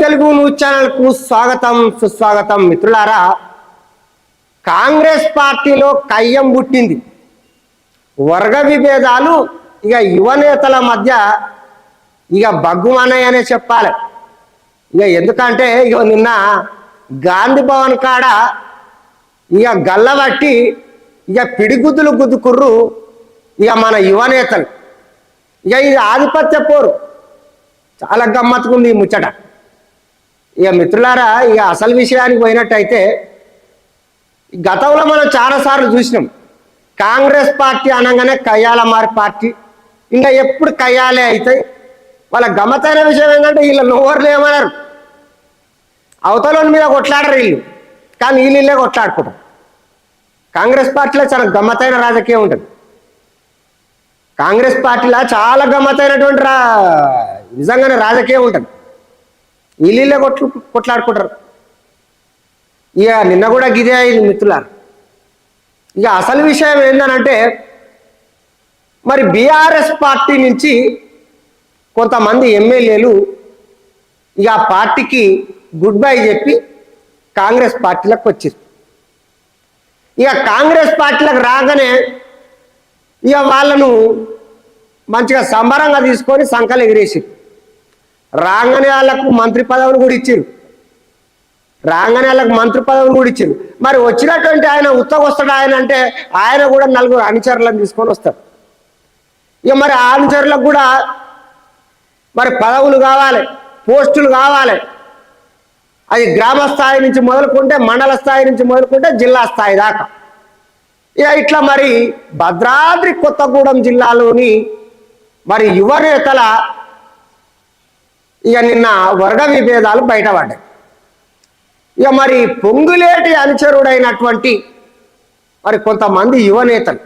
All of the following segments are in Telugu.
తెలుగు న్యూస్ ఛానల్కు స్వాగతం సుస్వాగతం మిత్రులారా. కాంగ్రెస్ పార్టీలో కయ్యం పుట్టింది. వర్గ విభేదాలు ఇక యువనేతల మధ్య ఇక బగ్గుమన్నాయనే చెప్పాలి. ఇక ఎందుకంటే ఇక నిన్న గాంధీ భవన్ కాడ ఇక గల్లబట్టి ఇక పిడిగుద్దులు గుద్దుకుర్రు ఇక మన యువనేతలు ఇక ఇది ఆధిపత్య పోరు. చాలా గమ్మత్తుకుంది ఈ ముచ్చట. ఇక మిత్రులారా ఇక అసలు విషయానికి పోయినట్టయితే గతంలో మనం చాలాసార్లు చూసినాం. కాంగ్రెస్ పార్టీ అనగానే కయ్యాలమారి పార్టీ. ఇంకా ఎప్పుడు కయ్యాలే అవుతాయి వాళ్ళ గమ్మతైన విషయం ఏంటంటే వీళ్ళ నోవర్లు ఏమన్నారు అవతలని మీద కొట్లాడరు వీళ్ళు. కానీ వీళ్ళే కొట్లాడుకుంటారు. కాంగ్రెస్ పార్టీలో చాలా గమ్మతైన రాజకీయం ఉంటుంది. కాంగ్రెస్ పార్టీలో చాలా గమ్మతైనటువంటి రా నిజంగానే రాజకీయం ఉంటుంది. వీళ్ళే కొట్లు కొట్లాడుకుంటారు. ఇక నిన్న కూడా గిదే అయింది మిత్రులారు ఇక అసలు విషయం ఏంటనంటే మరి బీఆర్ఎస్ పార్టీ నుంచి కొంతమంది ఎమ్మెల్యేలు ఇక ఆ పార్టీకి గుడ్ బై చెప్పి కాంగ్రెస్ పార్టీలకు వచ్చారు. ఇక కాంగ్రెస్ పార్టీలకు రాగానే ఇక వాళ్ళను మంచిగా సంబరంగా తీసుకొని సంకలు ఎగిరేసారు. రాగానే వాళ్ళకు మంత్రి పదవులు కూడా ఇచ్చారు. రాగానే వాళ్ళకు మంత్రి పదవులు కూడా ఇచ్చారు. మరి వచ్చినటువంటి ఆయన ఉత్తగ వస్తాడు ఆయన అంటే ఆయన కూడా నలుగురు అనుచరులను తీసుకొని వస్తాడు ఇక మరి ఆ అనుచరులకు కూడా మరి పదవులు కావాలి పోస్టులు కావాలి. అది గ్రామ స్థాయి నుంచి మొదలుకుంటే మండల స్థాయి నుంచి మొదలుకుంటే జిల్లా స్థాయి దాకా. ఇక ఇట్లా మరి భద్రాద్రి కొత్తగూడెం జిల్లాలోని మరి యువ నేతల ఇక నిన్న వర్గ విభేదాలు బయటపడ్డాయి. ఇక మరి పొంగులేటి అనుచరుడైనటువంటి మరి కొంతమంది యువనేతలు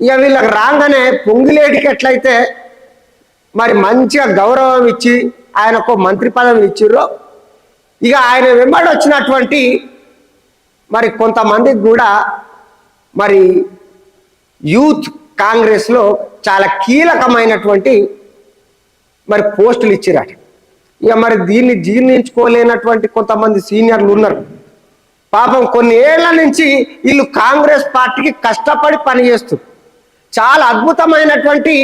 ఇక వీళ్ళకి రాగానే పొంగులేటికి ఎట్లయితే మరి మంచిగా గౌరవం ఇచ్చి ఆయనకు మంత్రి పదవిని ఇచ్చిర్రో ఇక ఆయన వెంబడి వచ్చినటువంటి మరి కొంతమందికి కూడా మరి యూత్ కాంగ్రెస్లో చాలా కీలకమైనటువంటి మరి పోస్టులు ఇచ్చిరట ఇక మరి దీన్ని జీర్ణించుకోలేనటువంటి కొంతమంది సీనియర్లు ఉన్నారు. పాపం కొన్ని ఏళ్ళ నుంచి వీళ్ళు కాంగ్రెస్ పార్టీకి కష్టపడి పనిచేస్తారు చాలా అద్భుతమైనటువంటి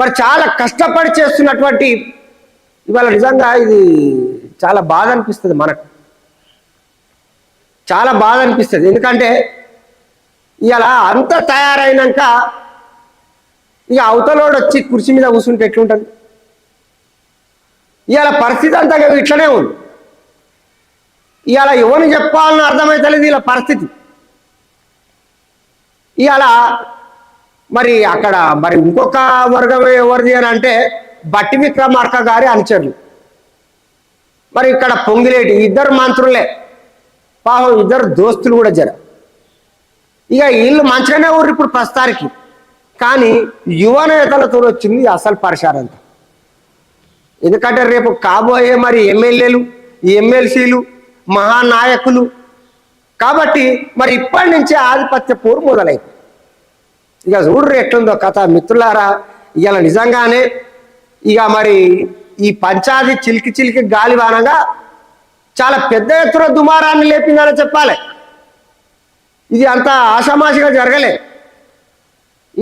మరి చాలా కష్టపడి చేస్తున్నటువంటి ఇవాళ నిజంగా ఇది చాలా బాధ అనిపిస్తుంది మనకు. చాలా బాధ అనిపిస్తుంది. ఎందుకంటే ఇలా అంత తయారైనాక ఇక అవతలోడు వచ్చి కుర్చీ మీద కూర్చుంటే ఎట్లుంటుంది? ఇవాళ పరిస్థితి అంతా ఇట్లనే ఉంది. ఇవాళ ఎవరిని చెప్పాలని అర్థమైతలేదు ఇలా పరిస్థితి. ఇవాళ మరి అక్కడ మరి ఇంకొక వర్గం ఎవరిది అని అంటే బట్టి విక్రమార్క గారి అనుచరులు. మరి ఇక్కడ పొంగిలేటి ఇద్దరు మంత్రులే. పాపం ఇద్దరు దోస్తులు కూడా జర. ఇక వీళ్ళు మంచిగానే ఊరు ఇప్పుడు ప్రస్తుతానికి. కానీ యువ నేతలతో వచ్చింది అసలు పరిశారంత ఎందుకంటే రేపు కాబోయే మరి ఎమ్మెల్యేలు ఎమ్మెల్సీలు మహానాయకులు. కాబట్టి మరి ఇప్పటి నుంచే ఆధిపత్య పోరు మొదలైంది. ఇక చూడరు ఎట్లుందో కథ మిత్రులారా ఇలా నిజంగానే ఇక మరి ఈ పంచాది చిలికి చిలికి గాలివానగా చాలా పెద్ద ఎత్తున దుమారాన్ని లేపిందని చెప్పాలి. ఇది అంత ఆషామాషిగా జరగలే.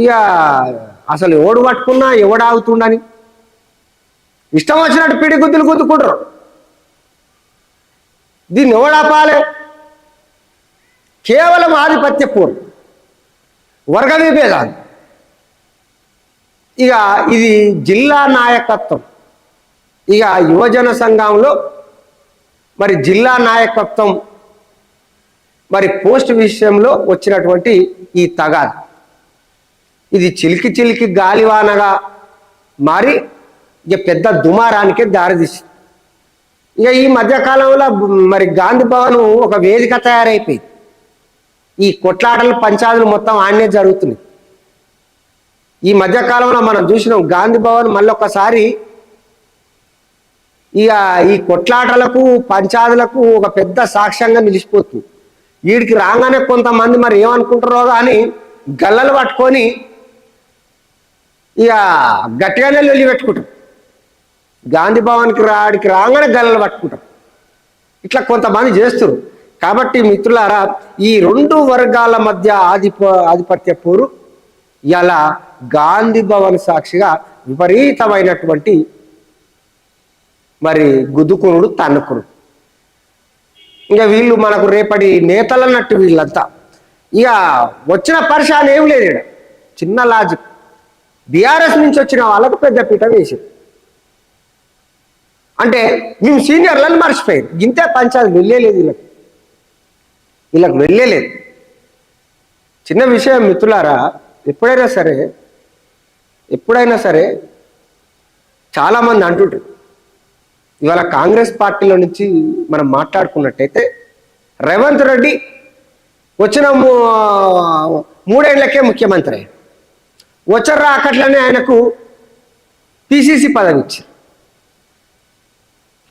ఇక అసలు ఎవడు పట్టుకున్నా ఎవడాగుతుండని ఇష్టం వచ్చినట్టు పిడి గుద్దులు గుద్దుకుంటారు. దీన్ని ఎవడాపాలే కేవలం ఆధిపత్య పూర్వం వర్గ విభేదాలు ఇక ఇది జిల్లా నాయకత్వం. ఇక యువజన సంఘంలో మరి జిల్లా నాయకత్వం మరి పోస్ట్ విషయంలో వచ్చినటువంటి ఈ తగాదు. ఇది చిలికి చిలికి గాలివానగా మారి ఇక పెద్ద దుమారానికే దారితీసింది. ఇక ఈ మధ్యకాలంలో మరి గాంధీ భవన్ ఒక వేదిక తయారైపోయింది. ఈ కొట్లాటలు పంచాదులు మొత్తం ఆడనే జరుగుతున్నాయి. ఈ మధ్యకాలంలో మనం చూసినాం గాంధీ భవన్ మళ్ళొకసారి ఇక ఈ కొట్లాటలకు పంచాదులకు ఒక పెద్ద సాక్ష్యంగా నిలిచిపోతుంది. వీడికి రాగానే కొంతమంది మరి ఏమనుకుంటారో కానీ గల్లలు పట్టుకొని ఇక గట్టిగానే లొల్లి పెట్టుకుంటాం. గాంధీ భవన్కి రాడికి రాగానే గల్లలు పట్టుకుంటాం. ఇట్లా కొంతమంది చేస్తారు కాబట్టి మిత్రులారా ఈ రెండు వర్గాల మధ్య ఆధిప ఆధిపత్య పోరు ఇలా గాంధీ భవన్ సాక్షిగా విపరీతమైనటువంటి మరి గుద్దుకునుడు తన్నుకునుడు. ఇంకా వీళ్ళు మనకు రేపటి నేతలన్నట్టు వీళ్ళంతా. ఇక వచ్చిన పరిశాన్ ఏం లేదు చిన్న లాజిక్ బీఆర్ఎస్ నుంచి వచ్చిన వాళ్ళకు పెద్ద పీట వేసి అంటే మేము సీనియర్లను మర్చిపోయారు. ఇంతే పంచాయతీ వెళ్ళేలేదు వీళ్ళకి. వీళ్ళకి వెళ్ళేలేదు. చిన్న విషయం మిత్రులారా ఎప్పుడైనా సరే ఎప్పుడైనా సరే చాలామంది అంటుంటారు ఇవాళ కాంగ్రెస్ పార్టీలో నుంచి మనం మాట్లాడుకున్నట్టయితే రేవంత్ రెడ్డి వచ్చిన మూడేళ్ళకే ముఖ్యమంత్రి అయ్యాడు. వచ్చర్రా రాకట్లనే ఆయనకు పిసిసి పదవి ఇచ్చారు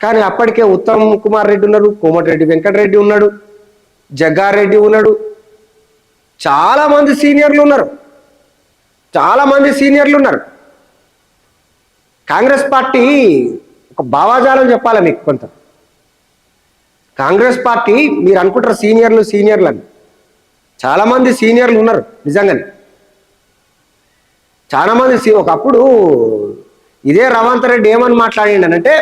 కానీ అప్పటికే ఉత్తమ్ కుమార్ రెడ్డి ఉన్నారు కోమటిరెడ్డి వెంకటరెడ్డి ఉన్నాడు జగ్గారెడ్డి ఉన్నాడు. చాలామంది సీనియర్లు ఉన్నారు. చాలామంది సీనియర్లు ఉన్నారు. కాంగ్రెస్ పార్టీ ఒక భావాజాలం చెప్పాలి మీకు కొంత? కాంగ్రెస్ పార్టీ మీరు అనుకుంటారు సీనియర్లు సీనియర్లు అని చాలామంది సీనియర్లు ఉన్నారు నిజంగానే. చాలా మంది ఒకప్పుడు ఇదే రవంత్ రెడ్డి ఏమని మాట్లాడిండనంటే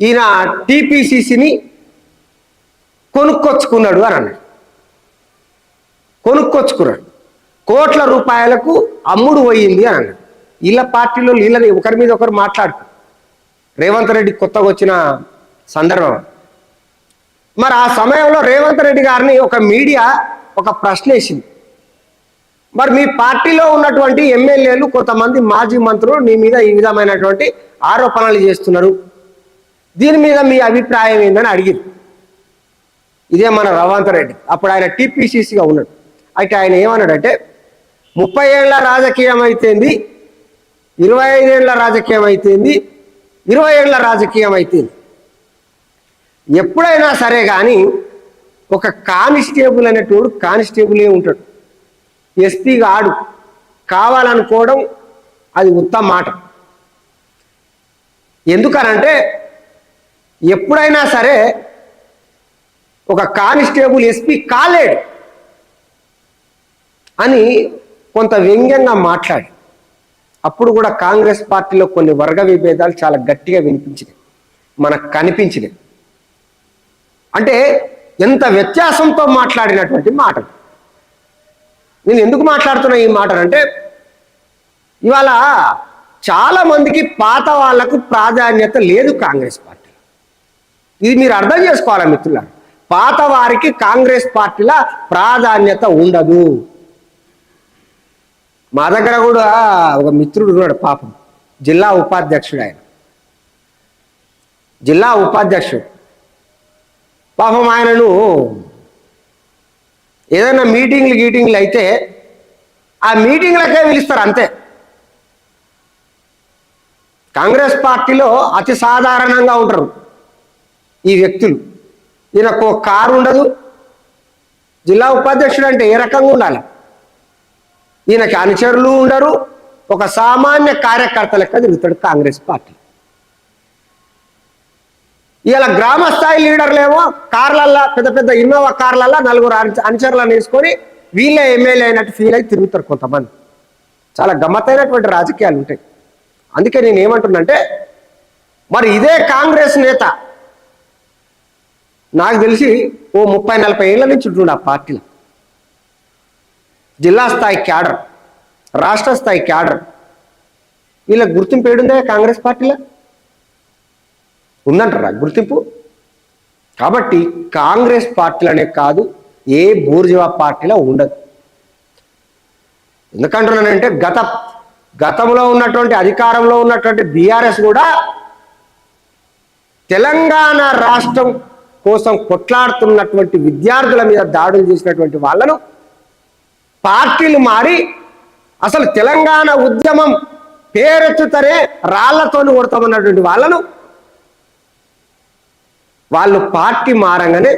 ఈయన టీపీసీసీని కొనుక్కొచ్చుకున్నాడు అని అన్నాడు. కొనుక్కొచ్చుకున్నాడు. కోట్ల రూపాయలకు అమ్ముడు పోయింది అని అన్నాడు. వీళ్ళ పార్టీలో వీళ్ళని ఒకరి మీద ఒకరు మాట్లాడు రేవంత్ రెడ్డి కొత్తగా వచ్చిన సందర్భం. మరి ఆ సమయంలో రేవంత్ రెడ్డి గారిని ఒక మీడియా ఒక ప్రశ్న వేసింది మరి మీ పార్టీలో ఉన్నటువంటి ఎమ్మెల్యేలు కొంతమంది మాజీ మంత్రులు నీ మీద ఈ విధమైనటువంటి ఆరోపణలు చేస్తున్నారు. దీని మీద మీ అభిప్రాయం ఏందని అడిగింది ఇదే మన రవాంత్ రెడ్డి. అప్పుడు ఆయన టీపీసీసీగా ఉన్నాడు. అయితే ఆయన ఏమన్నాడంటే ముప్పై ఏళ్ళ రాజకీయం అయితేంది ఇరవై ఐదేళ్ళ రాజకీయం అయితేంది ఇరవై ఏళ్ళ రాజకీయం అయితేంది ఎప్పుడైనా సరే కానీ ఒక కానిస్టేబుల్ అనేటోడు కానిస్టేబులే ఉంటాడు. ఎస్పీ ఆడు. కావాలనుకోవడం అది ఉత్తమ మాట. ఎందుకనంటే ఎప్పుడైనా సరే ఒక కానిస్టేబుల్ ఎస్పీ కాలేడు అని కొంత వ్యంగ్యంగా మాట్లాడి. అప్పుడు కూడా కాంగ్రెస్ పార్టీలో కొన్ని వర్గ విభేదాలు చాలా గట్టిగా వినిపించినాయి. మనకు కనిపించినాయి. అంటే ఎంత వ్యత్యాసంతో మాట్లాడినటువంటి మాటలు. నేను ఎందుకు మాట్లాడుతున్నా ఈ మాటలు అంటే ఇవాళ చాలా మందికి పాత వాళ్ళకు ప్రాధాన్యత లేదు కాంగ్రెస్ పార్టీ ఇది మీరు అర్థం చేసుకోవాలా మిత్రుల పాత వారికి కాంగ్రెస్ పార్టీల ప్రాధాన్యత ఉండదు. మా దగ్గర కూడా ఒక మిత్రుడు ఉన్నాడు పాపం జిల్లా ఉపాధ్యక్షుడు ఆయన. జిల్లా ఉపాధ్యక్షుడు. పాపం ఆయనను ఏదైనా మీటింగ్లు గీటింగ్లు అయితే ఆ మీటింగ్లకే పిలుస్తారు అంతే. కాంగ్రెస్ పార్టీలో అతి సాధారణంగా ఉంటారు ఈ వ్యక్తులు. ఈయనకు ఒక కారు ఉండదు జిల్లా ఉపాధ్యక్షుడు అంటే ఏ రకంగా ఉండాలి? ఈయనకి అనుచరులు ఉండరు ఒక సామాన్య కార్యకర్త లెక్క తిరుగుతాడు కాంగ్రెస్ పార్టీ. ఇలా గ్రామ స్థాయి లీడర్లేమో కార్లల్లా పెద్ద పెద్ద ఇన్నోవా కార్లల్లా నలుగురు అనుచ- అనుచరులను వేసుకొని వీళ్ళే ఎమ్మెల్యే అయినట్టు ఫీల్ అయి తిరుగుతారు కొంతమంది. చాలా గమ్మత్తైనటువంటి రాజకీయాలు ఉంటాయి. అందుకే నేను ఏమంటున్నంటే మరి ఇదే కాంగ్రెస్ నేత నాకు తెలిసి ఓ ముప్పై నలభై ఏళ్ళ నుంచి ఉంటుండే ఆ పార్టీలో. జిల్లా స్థాయి క్యాడర్ రాష్ట్ర స్థాయి క్యాడర్. వీళ్ళకి గుర్తింపు ఏడుందే కాంగ్రెస్ పార్టీలో? ఉందంటారా? గుర్తింపు? కాబట్టి కాంగ్రెస్ పార్టీలనే కాదు ఏ బూర్జువా పార్టీలో ఉండదు. ఎందుకంటున్నానంటే గత గతంలో ఉన్నటువంటి అధికారంలో ఉన్నటువంటి బీఆర్ఎస్ కూడా తెలంగాణ రాష్ట్రం కోసం కొట్లాడుతున్నటువంటి విద్యార్థుల మీద దాడులు చేసినటువంటి వాళ్ళను పార్టీలు మారి అసలు తెలంగాణ ఉద్యమం పేరెత్తుతరే రాళ్ళతోని కొడతామన్నటువంటి వాళ్ళను వాళ్ళు పార్టీ మారంగానే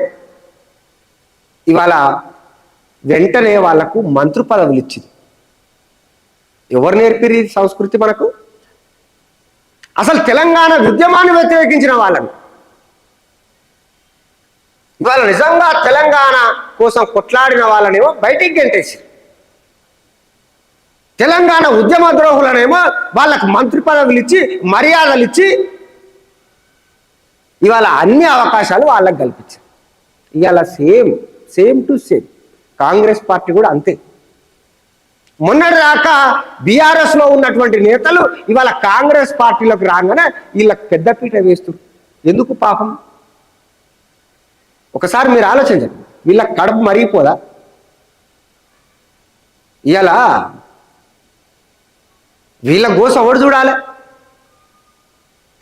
ఇవాళ వెంటనే వాళ్ళకు మంత్రి పదవులు ఇచ్చింది. ఎవరు నేర్పిరి సంస్కృతి మనకు? అసలు తెలంగాణ ఉద్యమాన్ని వ్యతిరేకించిన వాళ్ళని. ఇవాళ నిజంగా తెలంగాణ కోసం కొట్లాడిన వాళ్ళనేమో బయటికి గెంటేసి తెలంగాణ ఉద్యమ ద్రోహులనేమో వాళ్ళకు మంత్రి పదవులు ఇచ్చి మర్యాదలు ఇచ్చి ఇవాళ అన్ని అవకాశాలు వాళ్ళకి కల్పించారు. ఇవాళ same same to same. Congress party కూడా అంతే. మొన్నటి దాకా బీఆర్ఎస్లో ఉన్నటువంటి నేతలు ఇవాళ కాంగ్రెస్ పార్టీలోకి రాగానే వీళ్ళకి పెద్దపీట వేస్తారు. ఎందుకు పాపం? ఒకసారి మీరు ఆలోచించండి. వీళ్ళ కడుపు మరిగిపోదా? ఇలా వీళ్ళ గోస ఎవడు చూడాలి?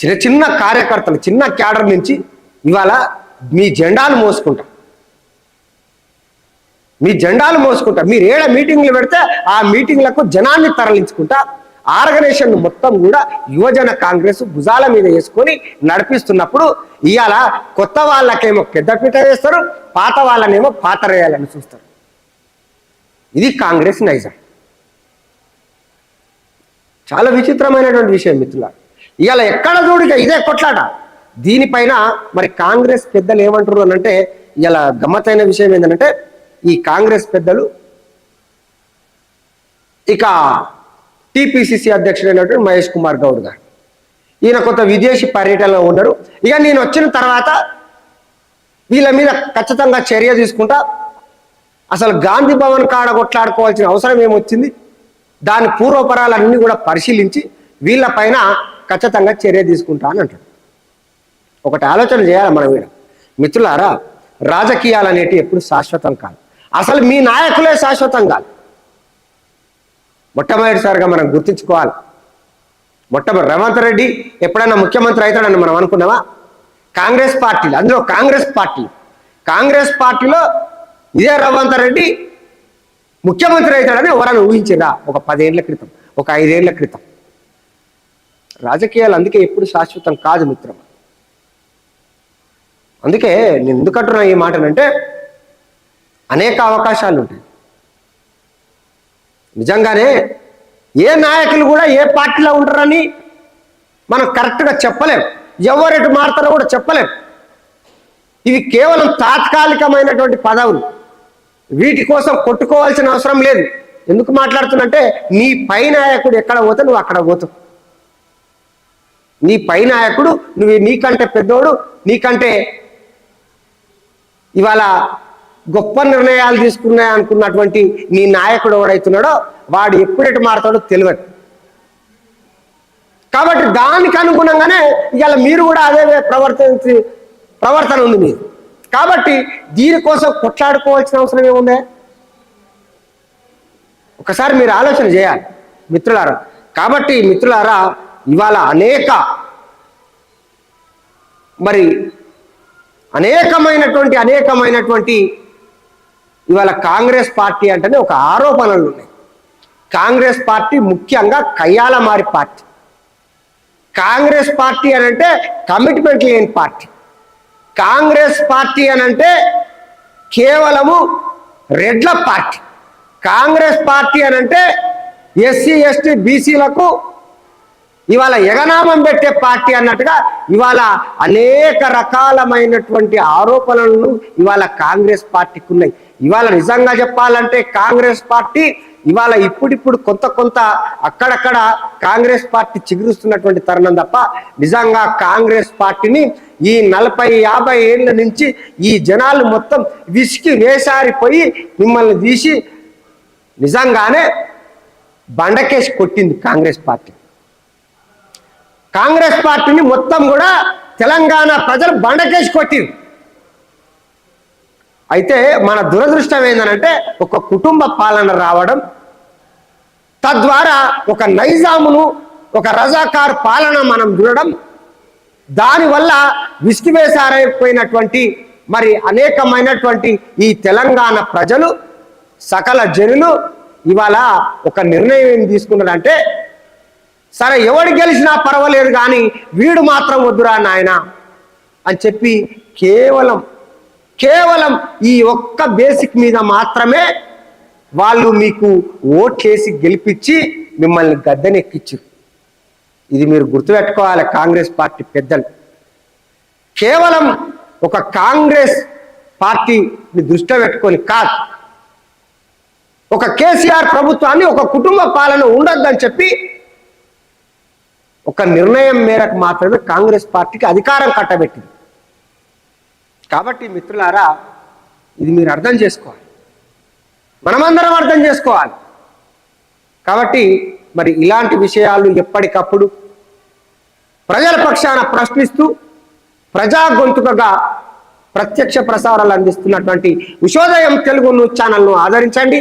చిన్న చిన్న కార్యకర్తలు చిన్న క్యాడర్ నుంచి ఇవాళ మీ జెండాలు మోసుకుంటాం. మీ జెండాలు మోసుకుంటారు మీరు ఏడ మీటింగ్లు పెడితే ఆ మీటింగ్లకు జనాన్ని తరలించుకుంటా ఆర్గనైజేషన్ మొత్తం కూడా యువజన కాంగ్రెస్ భుజాల మీద వేసుకొని నడిపిస్తున్నప్పుడు ఇవాళ కొత్త వాళ్ళకేమో పెద్దపీట వేస్తారు పాత వాళ్ళనేమో పాతరేయాలని చూస్తారు. ఇది కాంగ్రెస్ నైజం. చాలా విచిత్రమైనటువంటి విషయం మిత్రుల ఇవాళ ఎక్కడ చూడిగా ఇదే కొట్లాట. దీనిపైన మరి కాంగ్రెస్ పెద్దలు ఏమంటారు అని అంటే ఇవాళ గమ్మత్తైన విషయం ఏంటంటే ఈ కాంగ్రెస్ పెద్దలు ఇక టిపిసిసి అధ్యక్షుడైనటువంటి మహేష్ కుమార్ గౌడ్ గారు. ఈయన కొంత విదేశీ పర్యటనలో ఉన్నారు. ఇక నేను వచ్చిన తర్వాత వీళ్ళ మీద ఖచ్చితంగా చర్య తీసుకుంటా. అసలు గాంధీ భవన్ కాడ కొట్లాడుకోవాల్సిన అవసరం ఏమొచ్చింది? దాని పూర్వపరాలన్నీ కూడా పరిశీలించి వీళ్ళ పైన ఖచ్చితంగా చర్య తీసుకుంటా అని అంటాడు. ఒకటి ఆలోచన చేయాలి మనం వీడ మిత్రులారా రాజకీయాలు అనేటివి ఎప్పుడు శాశ్వతం కాదు. అసలు మీ నాయకులే శాశ్వతం కాదు. మొట్టమొదటిసారిగా మనం గుర్తించుకోవాలి. మొట్టమొదటి రేవంత్ రెడ్డి ఎప్పుడైనా ముఖ్యమంత్రి అవుతాడని మనం అనుకున్నావా కాంగ్రెస్ పార్టీలు అందులో కాంగ్రెస్ పార్టీ. కాంగ్రెస్ పార్టీలో ఇదే రేవంత్ రెడ్డి ముఖ్యమంత్రి అవుతాడని ఎవరైనా ఊహించిరా ఒక పదేళ్ళ క్రితం ఒక ఐదేళ్ళ క్రితం. రాజకీయాలు అందుకే ఎప్పుడు శాశ్వతం కాదు మిత్రం అందుకే నేను ఎందుకంటున్నా ఈ మాటనంటే అనేక అవకాశాలు ఉంటాయి. నిజంగానే ఏ నాయకులు కూడా ఏ పార్టీలో ఉంటారని మనం కరెక్ట్గా చెప్పలేం. ఎవరెటు మారుతారో కూడా చెప్పలేం. ఇవి కేవలం తాత్కాలికమైనటువంటి పదవులు. వీటి కోసం కొట్టుకోవాల్సిన అవసరం లేదు. ఎందుకు మాట్లాడుతున్నంటే నీ పై నాయకుడు ఎక్కడ పోతే నువ్వు అక్కడ పోతావు. నీ పై నాయకుడు నువ్వు నీకంటే పెద్దోడు నీకంటే ఇవాళ గొప్ప నిర్ణయాలు తీసుకున్నాయి అనుకున్నటువంటి నీ నాయకుడు ఎవడైతున్నాడో వాడు ఎప్పుడెటు మారుతాడో తెలియదు కాబట్టి దానికి అనుగుణంగానే ఇవాళ మీరు కూడా అదే ప్రవర్తించి ప్రవర్తన ఉంది మీరు కాబట్టి దీనికోసం కొట్లాడుకోవాల్సిన అవసరం ఏముంది? ఒకసారి మీరు ఆలోచన చేయాలి మిత్రులారా. కాబట్టి మిత్రులారా ఇవాళ అనేక మరి అనేకమైనటువంటి అనేకమైనటువంటి ఇవాళ కాంగ్రెస్ పార్టీ అంటేనే ఒక ఆరోపణలు ఉన్నాయి. కాంగ్రెస్ పార్టీ ముఖ్యంగా కయ్యాలమారి పార్టీ. కాంగ్రెస్ పార్టీ అని అంటే కమిట్మెంట్ లేని పార్టీ. కాంగ్రెస్ పార్టీ అని అంటే కేవలము రెడ్ల పార్టీ. కాంగ్రెస్ పార్టీ అని అంటే ఎస్సీ ఎస్టీ బీసీలకు ఇవాళ ఎగనామం పెట్టే పార్టీ అన్నట్టుగా ఇవాళ అనేక రకాలమైనటువంటి ఆరోపణలను ఇవాళ కాంగ్రెస్ పార్టీకి ఉన్నాయి. ఇవాళ నిజంగా చెప్పాలంటే కాంగ్రెస్ పార్టీ ఇవాళ ఇప్పుడిప్పుడు కొంత కొంత అక్కడక్కడ కాంగ్రెస్ పార్టీ చిగురుస్తున్నటువంటి తరుణం తప్ప నిజంగా కాంగ్రెస్ పార్టీని ఈ నలభై యాభై ఏళ్ళ నుంచి ఈ జనాలు మొత్తం విసికి వేసారిపోయి మిమ్మల్ని తీసి నిజంగానే బండకేసి కొట్టింది కాంగ్రెస్ పార్టీ. కాంగ్రెస్ పార్టీని మొత్తం కూడా తెలంగాణ ప్రజలు బండకేసి కొట్టింది అయితే మన దురదృష్టం ఏంటంటే ఒక కుటుంబ పాలన రావడం తద్వారా ఒక నైజామును ఒక రజాకార్ పాలన మనం చూడడం దానివల్ల విసిగివేసారైపోయినటువంటి మరి అనేకమైనటువంటి ఈ తెలంగాణ ప్రజలు సకల జనులు ఇవాళ ఒక నిర్ణయం ఏం తీసుకున్నారంటే సరే ఎవడు గెలిచినా పర్వాలేదు కానీ వీడు మాత్రం వద్దురా నాయన అని చెప్పి కేవలం కేవలం ఈ ఒక్క బేసిక్ మీద మాత్రమే వాళ్ళు మీకు ఓట్ చేసి గెలిపించి మిమ్మల్ని గద్దెనెక్కించారు ఇది మీరు గుర్తుపెట్టుకోవాలి కాంగ్రెస్ పార్టీ పెద్దలు. కేవలం ఒక కాంగ్రెస్ పార్టీని దృష్టిలో పెట్టుకొని కాదు. ఒక కేసీఆర్ ప్రభుత్వాన్ని ఒక కుటుంబ పాలన ఉండొద్దని చెప్పి ఒక నిర్ణయం మేరకు మాత్రమే కాంగ్రెస్ పార్టీకి అధికారం కట్టబెట్టింది. కాబట్టి మిత్రులారా ఇది మీరు అర్థం చేసుకోవాలి. మనమందరం అర్థం చేసుకోవాలి. కాబట్టి మరి ఇలాంటి విషయాలు ఎప్పటికప్పుడు ప్రజల పక్షాన ప్రశ్నిస్తూ ప్రజా గొంతుకగా ప్రత్యక్ష ప్రసారాలు అందిస్తున్నటువంటి ఉషోదయం తెలుగు న్యూస్ ఛానల్ను ఆదరించండి.